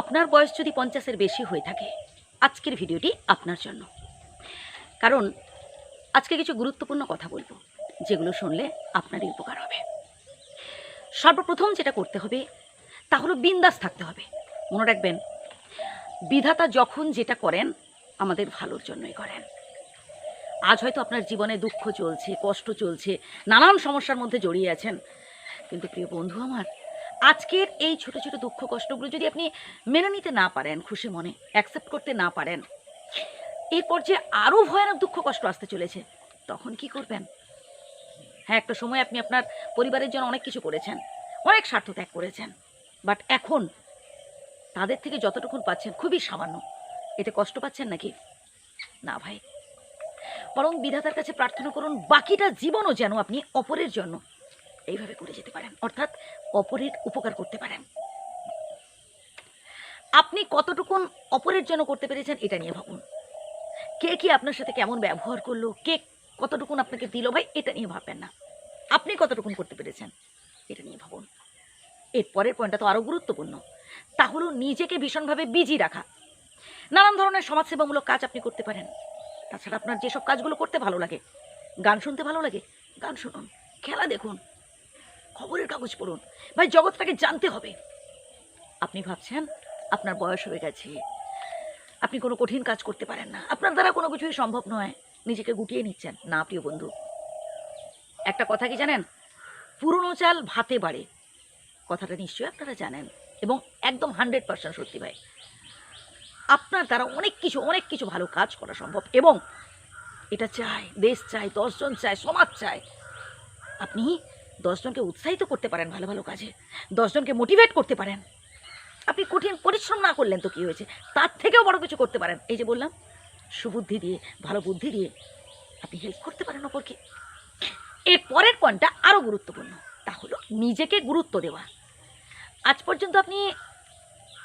আপনার বয়স যদি পঞ্চাশের বেশি হয়ে থাকে, আজকের ভিডিওটি আপনার জন্য। কারণ, আজকে কিছু গুরুত্বপূর্ণ কথা বলব, যেগুলো শুনলে আপনারই উপকার হবে। সর্বপ্রথম যেটা করতে হবে, তা হলো বিন্দাস থাকতে হবে। মনে রাখবেন, বিধাতা যখন যেটা করেন, আমাদের ভালোর জন্যই করেন। আজ হয়তো আপনার জীবনে দুঃখ চলছে, কষ্ট চলছে, নানান সমস্যার মধ্যে জড়িয়ে আছেন, কিন্তু প্রিয় বন্ধু আমার আজকের এই ছোট ছোট দুঃখ কষ্টগুলো যদি আপনি মেনে নিতে না পারেন, খুশি মনে অ্যাকসেপ্ট করতে না পারেন, এরপর যে আরও ভয়ানক দুঃখ কষ্ট আসতে চলেছে, তখন কি করবেন? হ্যাঁ একটা সময় আপনি আপনার পরিবারের জন্য অনেক কিছু করেছেন, অনেক স্বার্থ ত্যাগ করেছেন বাট এখন তাদের থেকে যতটুকুন পাচ্ছেন খুবই সামান্য। এতে কষ্ট পাচ্ছেন নাকি? না ভাই। বরং বিধাতার কাছে প্রার্থনা করুন, বাকিটা জীবনও যেন আপনি অপরের জন্য এইভাবে করে যেতে পারেন, অর্থাৎ অপরের উপকার করতে পারেন। আপনি কতটুকুন অপরের জন্য করতে পেরেছেন এটা নিয়ে ভাবুন। কে কি আপনার সাথে কেমন ব্যবহার করল, কে কতটুকুন আপনাকে দিল, ভাই, এটা নিয়ে ভাববেন না। আপনি কতটুকুন করতে পেরেছেন, এটা নিয়ে ভাবুন। এর পরের পয়েন্টটা তো আরও গুরুত্বপূর্ণ। তা হলো নিজেকে ভীষণভাবে বিজি রাখা। নানান ধরনের সমাজসেবামূলক কাজ আপনি করতে পারেন। তাছাড়া আপনার যেসব কাজগুলো করতে ভালো লাগে, গান শুনতে ভালো লাগে, গান শুনুন, খেলা দেখুন খবরের কাগজ পড়ুন। ভাই, জগৎটাকে জানতে হবে। আপনি ভাবছেন আপনার বয়স হয়ে গেছে। আপনি কোনো কঠিন কাজ করতে পারেন না। আপনার দ্বারা কোনো কিছুই সম্ভব নয়। নিজেকে গুটিয়ে নিচ্ছেন। না, প্রিয় বন্ধু। একটা কথা কি জানেন? পুরনো চাল ভাতে বাড়ে। কথাটা নিশ্চয়ই আপনারা জানেন। এবং একদম হান্ড্রেড পার্সেন্ট সত্যি, ভাই। আপনার দ্বারা অনেক কিছু অনেক কিছু ভালো কাজ করা সম্ভব। এবং এটা চায় দেশ চাই, দশজন চায় সমাজ চায় আপনি দশজনকে উৎসাহিত করতে পারেন ভালো ভালো কাজে, দশজনকে মোটিভেট করতে পারেন। আপনি কঠিন পরিশ্রম না করলেন তো কী হয়েছে? তার থেকেও বড় কিছু করতে পারেন। এই যে বললাম, সুবুদ্ধি দিয়ে, ভালো বুদ্ধি দিয়ে আপনি হেল্প করতে পারেন অপরকে। এর পরের পয়েন্টটা আরও গুরুত্বপূর্ণ, তা হলো নিজেকে গুরুত্ব দেওয়া। আজ পর্যন্ত আপনি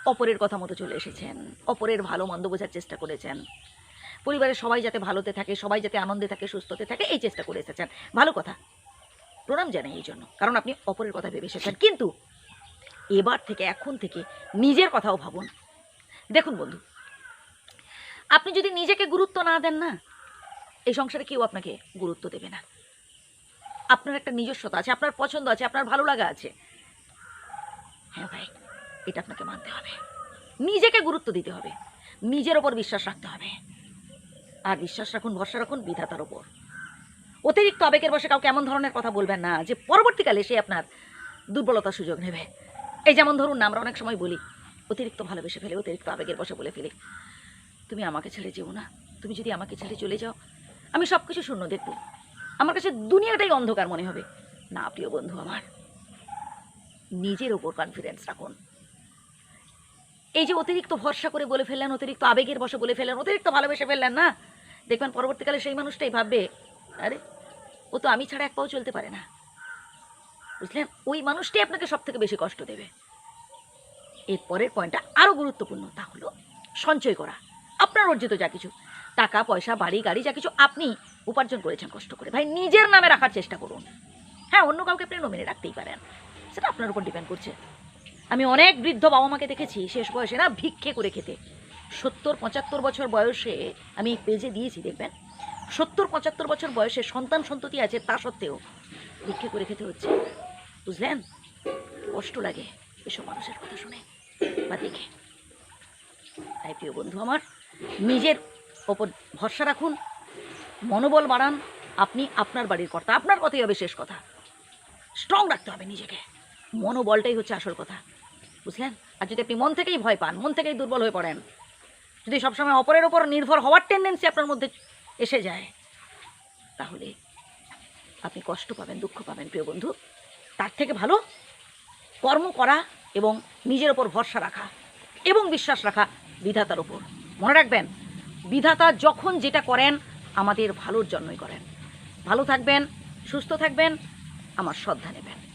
অপরের কথা মতো চলে এসেছেন, অপরের ভালো মন্দ বোঝার চেষ্টা করেছেন। পরিবারের সবাই যাতে ভালোতে থাকে, সবাই যাতে আনন্দে থাকে, সুস্থতে থাকে, এই চেষ্টা করে এসেছেন। ভালো কথা। প্রণাম জানাই এই জন্য, কারণ আপনি অপরের কথা ভেবে এসেছেন। কিন্তু এবার থেকে, এখন থেকে নিজের কথাও ভাবুন। দেখুন বন্ধু, আপনি যদি নিজেকে গুরুত্ব না দেন না, এই সংসারে কেউ আপনাকে গুরুত্ব দেবে না। আপনার একটা নিজস্বতা আছে, আপনার পছন্দ আছে, আপনার ভালো লাগা আছে। হ্যাঁ ভাই, এটা আপনাকে মানতে হবে। নিজেকে গুরুত্ব দিতে হবে। নিজের ওপর বিশ্বাস রাখতে হবে। আর বিশ্বাস রাখুন, ভরসা রাখুন, বিধাতার ওপর। অতিরিক্ত আবেগের বসে কাউকে এমন ধরনের কথা বলবেন না যে পরবর্তীকালে সে আপনার দুর্বলতার সুযোগ নেবে। এই যেমন ধরুন, আমরা অনেক সময় বলি, অতিরিক্ত ভালোবেসে ফেলে, অতিরিক্ত আবেগের বসে বলে ফেলি, তুমি আমাকে ছেড়ে যেও না। তুমি যদি আমাকে ছেড়ে চলে যাও, আমি সব কিছু শূন্য দেখব। আমার কাছে দুনিয়াটাই অন্ধকার মনে হবে। না, প্রিয় বন্ধু আমার, নিজের ওপর কনফিডেন্স রাখুন। এই যে অতিরিক্ত ভরসা করে বলে ফেললেন, অতিরিক্ত আবেগের বসে বলে ফেললেন, অতিরিক্ত ভালোবেসে ফেললেন না? দেখবেন পরবর্তীকালে সেই মানুষটাই ভাববে, আরে ও তো আমি ছাড়া এক পাও চলতে পারে না। বুঝলেন? ওই মানুষটাই আপনাকে সব থেকে বেশি কষ্ট দেবে। এর পরের পয়েন্টটা আরও গুরুত্বপূর্ণ, তা হলো সঞ্চয় করা। আপনার অর্জিত যা কিছু, টাকা, পয়সা, বাড়ি, গাড়ি, যা কিছু আপনি উপার্জন করেছেন কষ্ট করে। ভাই, নিজের নামে রাখার চেষ্টা করুন। হ্যাঁ অন্য কাউকে আপনি নমিনে রাখতেই পারেন। সেটা আপনার উপর ডিপেন্ড করছে। আমি অনেক বৃদ্ধ বাবা মাকে দেখেছি, শেষ বয়সে না ভিক্ষে করে খেতে। সত্তর, পঁচাত্তর বছর বয়সে আমি পেজে দিয়েছি, দেখবেন? সত্তর, পঁচাত্তর বছর বয়সে সন্তান সন্ততি আছে তা সত্ত্বেও ভিক্ষে করে খেতে হচ্ছে। বুঝলেন? কষ্ট লাগে এসব মানুষের কথা শুনে। বা দেখে। তাই প্রিয় বন্ধু আমার, নিজের ওপর ভরসা রাখুন, মনোবল বাড়ান, আপনি আপনার বাড়ির কর্তা। আপনার কথাই হবে শেষ কথা। স্ট্রং রাখতে হবে নিজেকে। মনোবলটাই হচ্ছে আসল কথা। বুঝলেন? আর যদি আপনি মন থেকেই ভয় পান, মন থেকেই দুর্বল হয়ে পড়েন, যদি সবসময় অপরের ওপর নির্ভর হওয়ার টেন্ডেন্সি আপনার মধ্যে এসে যায়। তাহলে আপনি কষ্ট পাবেন, দুঃখ পাবেন, প্রিয় বন্ধু। তার থেকে ভালো কর্ম করা এবং নিজের ওপর ভরসা রাখা এবং বিশ্বাস রাখা বিধাতার ওপর। মনে রাখবেন, বিধাতা যখন যেটা করেন, আমাদের ভালোর জন্যই করেন। ভালো থাকবেন, সুস্থ থাকবেন, আমার শ্রদ্ধা নেবেন।